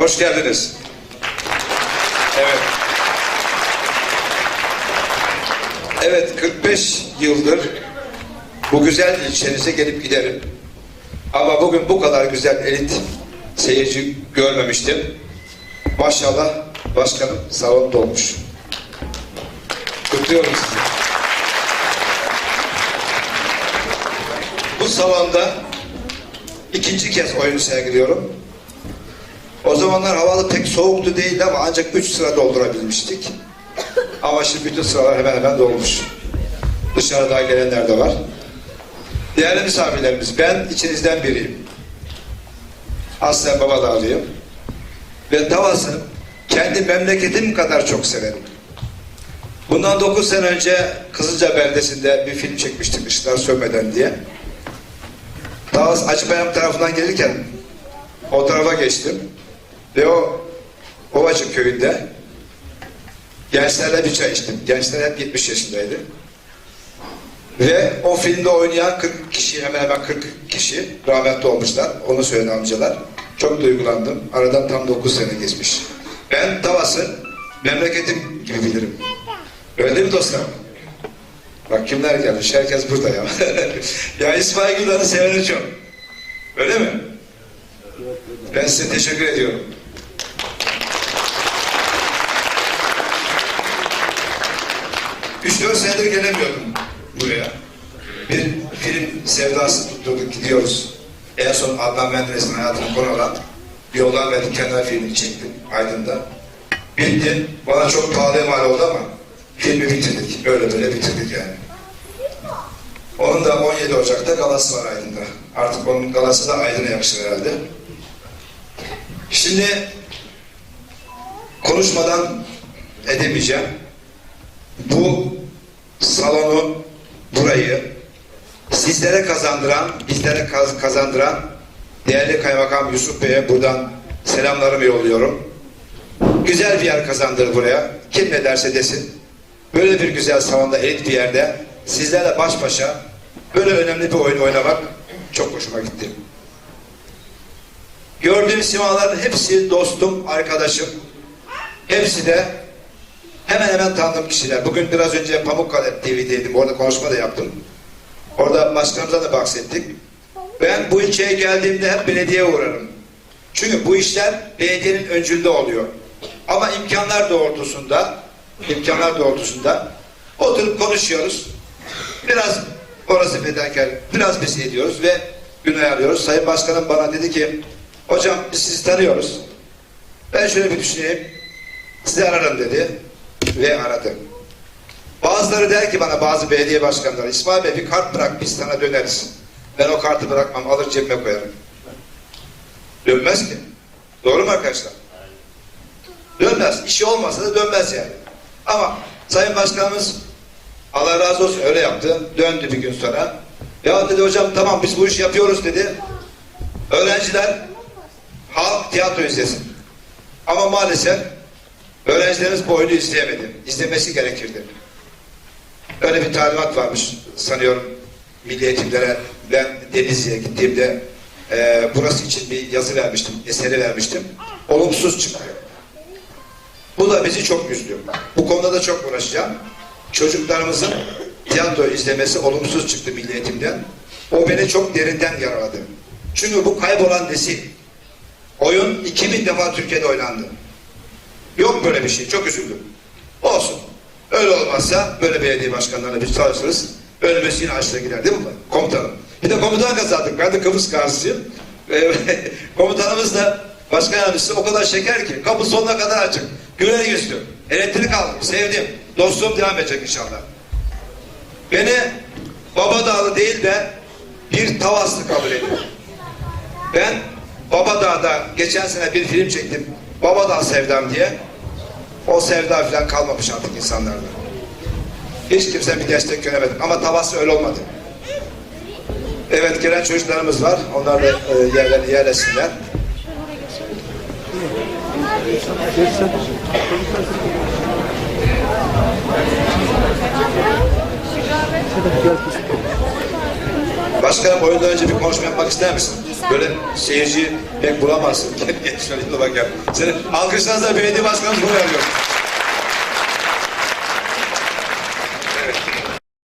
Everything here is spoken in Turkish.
Hoş geldiniz. Evet. Evet, 45 yıldır bu güzel ilçenize gelip giderim. Ama bugün bu kadar güzel elit seyirci görmemiştim. Maşallah başkanım salon dolmuş. Kutluyorum sizi. Bu salonda ikinci kez oyun sergiliyorum. O zamanlar havalı pek soğuktu değildi ama ancak üç sıra doldurabilmiştik. Ama şimdi bütün sıralar hemen hemen dolmuş. Dışarıdan gelenler de var. Değerli misafirlerimiz, ben içinizden biriyim. Aslen Babadağlıyım. Ve Tavas'ı kendi memleketim kadar çok severim. Bundan 9 sene önce Kızılca beldesinde bir film çekmiştik Işıklar Sönmeden diye. Tavas Acıbayam tarafından gelirken o tarafa geçtim. Ve o Ovacık köyünde gençlerle bir çay içtim. Gençler hep 70 yaşındaydı. Ve o filmde oynayan 40 kişi, hemen hemen 40 kişi rahmetli olmuşlar. Onu söyledi amcalar. Çok duygulandım. Aradan tam 9 sene geçmiş. Ben Tavas'ı memleketim gibi bilirim. Öyle mi dostlar? Bak kimler gelmiş. Herkes burada ya. ya İsmail Güler'i seveni çok. Öyle mi? Ben size teşekkür ediyorum. Üç dört senedir gelemiyordum buraya. Bir film sevdası tutturduk gidiyoruz. En son Adnan Menderes'in hayatını konu alan Yollar ve Dikenler filmini çektim Aydın'da. Bitti. Bana çok pahalıya mal oldu ama filmi bitirdik. Böyle böyle bitirdik yani. Onun da 17 Ocak'ta galası var Aydın'da. Artık onun galası da Aydın'a yakışır herhalde. Şimdi konuşmadan edemeyeceğim. Bu salonu, burayı sizlere kazandıran, bizlere kaz- kazandıran değerli Kaymakam Yusuf Bey'e buradan selamlarımı yolluyorum. Güzel bir yer kazandır buraya. Kim ne derse desin. Böyle bir güzel salonda, elit bir yerde sizlerle baş başa böyle önemli bir oyun oynamak çok hoşuma gitti. Gördüğüm simaların hepsi dostum, arkadaşım. Hepsi de hemen hemen tanıdığım kişiler. Bugün biraz önce Pamukkale TV'deydim. Orada konuşma da yaptım. Orada başkanımıza da bahsettik. Ben bu ilçeye geldiğimde hep belediyeye uğrarım. Çünkü bu işler belediyenin öncülde oluyor. Ama imkanlar doğrultusunda imkanlar doğrultusunda oturup konuşuyoruz. Biraz orası fedakar, biraz biz ediyoruz ve gün ayarlıyoruz. Sayın Başkanım bana dedi ki hocam biz sizi tanıyoruz. Ben şöyle bir düşüneyim. Sizi ararım dedi ve aradım. Bazıları der ki bana bazı belediye başkanları İsmail Bey bir kart bırak biz sana döneriz. Ben o kartı bırakmam alır cebime koyarım. Dönmez ki. Doğru mu arkadaşlar? Dönmez. İşi olmasa da dönmez yani. Ama Sayın Başkanımız Allah razı olsun öyle yaptı. Döndü bir gün sonra. Ya dedi hocam tamam biz bu işi yapıyoruz dedi. Öğrenciler halk tiyatro izlesin. Ama maalesef öğrencilerimiz bu oyunu izleyemedi. İzlemesi gerekirdi. Öyle bir talimat varmış sanıyorum milli eğitimlere. Ben Denizli'ye gittiğimde e, burası için bir yazı vermiştim, eseri vermiştim. Olumsuz çıktı. Bu da bizi çok üzdü. Bu konuda da çok uğraşacağım. Çocuklarımızın tiyatro izlemesi olumsuz çıktı milli eğitimden. O beni çok derinden yaraladı. Çünkü bu kaybolan nesil. Oyun 2000 defa Türkiye'de oynandı. Yok böyle bir şey. Çok üzüldüm. Olsun. Öyle olmazsa böyle belediye başkanlarına biz çalışırız. Önümüz yine aşağı gider değil mi? Komutanım. Bir de komutan kazandık. Ben de Kıbrıs. Ve Komutanımız da başkan yardımcısı o kadar şeker ki kapı sonuna kadar açık. Güler yüzlü. Elektrik aldım. Sevdim. Dostluğum devam edecek inşallah. Beni Babadağlı değil de bir Tavaslı kabul ediyor. Ben Babadağ'da geçen sene bir film çektim. Babadağ Sevdam diye. O sevda falan kalmamış artık insanlarda. Hiç kimse bir destek göremedim. Ama Tavası öyle olmadı. Evet gelen çocuklarımız var. Onlar da e, yerlerine yerleşsinler. Başkanım oyundan önce bir konuşma yapmak ister misin? Böyle seyirciyi pek bulamazsın. Geç şöyle bak ya. Senin alkışlarınızla belediye başkanımız buraya alıyor.